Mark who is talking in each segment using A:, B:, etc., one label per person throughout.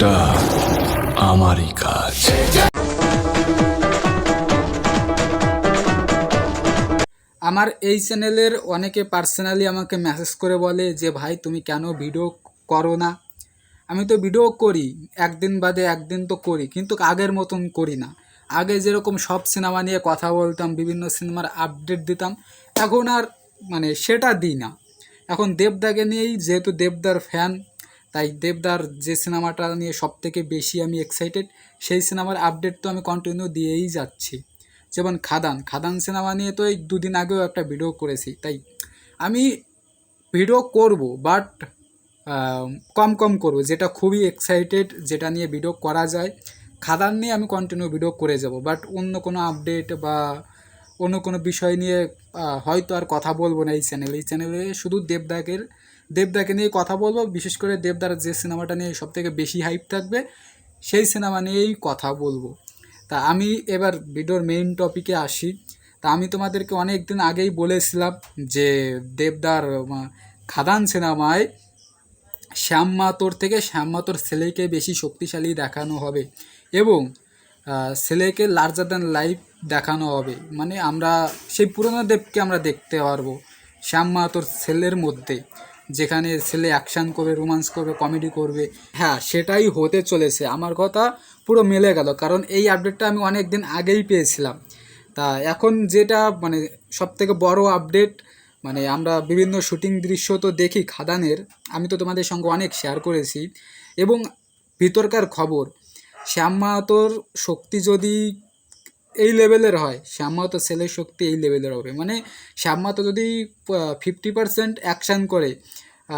A: কাজটা আমারই কাজ।
B: আমার এই চ্যানেলের অনেকে পার্সোনালি আমাকে মেসেজ করে বলে যে, ভাই, তুমি কেন ভিডিও করো না? আমি তো ভিডিও করি, একদিন বাদে একদিন তো করি, কিন্তু আগের মতন করি না। আগে যেরকম সব সিনেমা নিয়ে কথা বলতাম, বিভিন্ন সিনেমার আপডেট দিতাম, এখন আর মানে সেটা দিই না। এখন দেবদাকে নিয়েই যেহেতু দেবদার ফ্যান তাই দেবদার যে সিনেমাটা নিয়ে সব থেকে বেশি আমি এক্সাইটেড সেই সিনেমার আপডেট তো আমি কন্টিনিউ দিয়েই যাচ্ছি। যেমন খাদান খাদান সিনেমা নিয়ে তো এই দুদিন আগেও একটা ভিডিও করেছি, তাই আমি ভিডিও করব বাট কম কম করব, যেটা খুবই এক্সাইটেড যেটা নিয়ে ভিডিও করা যায়। খাদান নিয়ে আমি কন্টিনিউ ভিডিও করে যাব বাট অন্য কোনো আপডেট বা অন্য কোনো বিষয় নিয়ে হয়তো আর কথা বলব না এই চ্যানেলে এই চ্যানেলে শুধু দেবদাকের দেবদাকে নিয়ে কথা বলব। বিশেষ করে দেবদার যে সিনেমাটা নিয়ে সবথেকে বেশি হাইপ থাকবে, সেই সিনেমা নিয়েই কথা বলব। তা আমি এবার ভিডিওর মেইন টপিকে আসি। তা আমি তোমাদেরকে অনেক দিন আগেই বলেছিলাম যে দেবদার খাদান সিনেমায় শ্যাম মাতোর থেকে শ্যাম মাতোর ছেলেকে বেশি শক্তিশালী দেখানো হবে এবং ছেলেকে লার্জার দ্যান লাইফ দেখানো হবে। মানে আমরা, সেই পুরনো দেবকে আমরা দেখতে পারব, শ্যাম মাতোর ছেলের মধ্যে। যেখানে ছেলে অ্যাকশান করবে রোমান্স করবে কমেডি করবে। হ্যাঁ সেটাই হতে চলেছে। আমার কথা পুরো মিলে গেল। কারণ এই আপডেটটা আমি অনেক দিন আগেই পেয়েছিলাম। তা এখন যেটা মানে সবথেকে বড় আপডেট মানে আমরা বিভিন্ন শুটিং দৃশ্য তো দেখি খাদানের, আমি তো তোমাদের সঙ্গে অনেক শেয়ার করেছি। এবং ভিতরকার খবর, শ্যাম মাহাতোর শক্তি যদি এই লেভেলের হয়। শ্যাম মাহাতো ছেলের শক্তি এই লেভেলের হবে। মানে শ্যাম মাহাতো যদি ফিফটি পার্সেন্ট অ্যাকশান করে,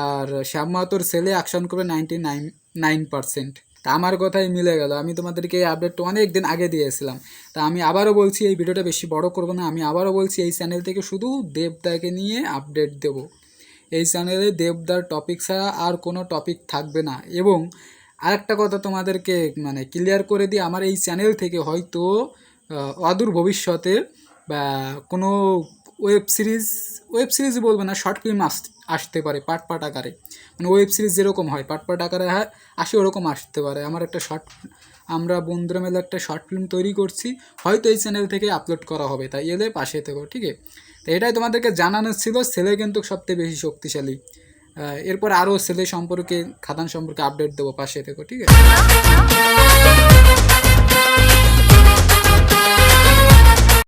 B: আর শ্যাম মাহাতোর ছেলে অ্যাকশান করবে নাইনটি নাইন নাইন পার্সেন্ট তা আমার কথাই মিলে গেল। আমি তোমাদেরকে এই আপডেটটা অনেক দিন আগে দিয়েছিলাম। তা আমি আবারও বলছি, এই ভিডিওটা বেশি বড় করব না। আমি আবারও বলছি, এই চ্যানেল থেকে শুধু দেবদাকে নিয়ে আপডেট দেব। এই চ্যানেলে দেবদার টপিক ছাড়া আর কোনো টপিক থাকবে না। এবং আরেকটা কথা তোমাদেরকে মানে ক্লিয়ার করে দিই, আমার এই চ্যানেল থেকে হয়তো অদূর ভবিষ্যতে বা কোনো ওয়েব সিরিজ ওয়েব সিরিজ বলব না শর্ট ফিল্ম আস, আসতে পারে পাট পার্ট আকারে। মানে ওয়েব সিরিজ যেরকম হয় পাট পার্ট আকারে আসে ওরকম আসতে পারে। আমার একটা শর্ট আমরা বন্ধুরা মেলে একটা শর্ট ফিল্ম তৈরি করছি, হয়তো এই চ্যানেল থেকে আপলোড করা হবে, তাই এলে পাশে থেকো ঠিক আছে তো এটাই তোমাদেরকে জানানো ছিল, ছেলে কিন্তু সবথেকে বেশি শক্তিশালী। এরপর আরও ছেলে সম্পর্কে, খাদান সম্পর্কে আপডেট দেবো, পাশে থেকো ঠিক আছে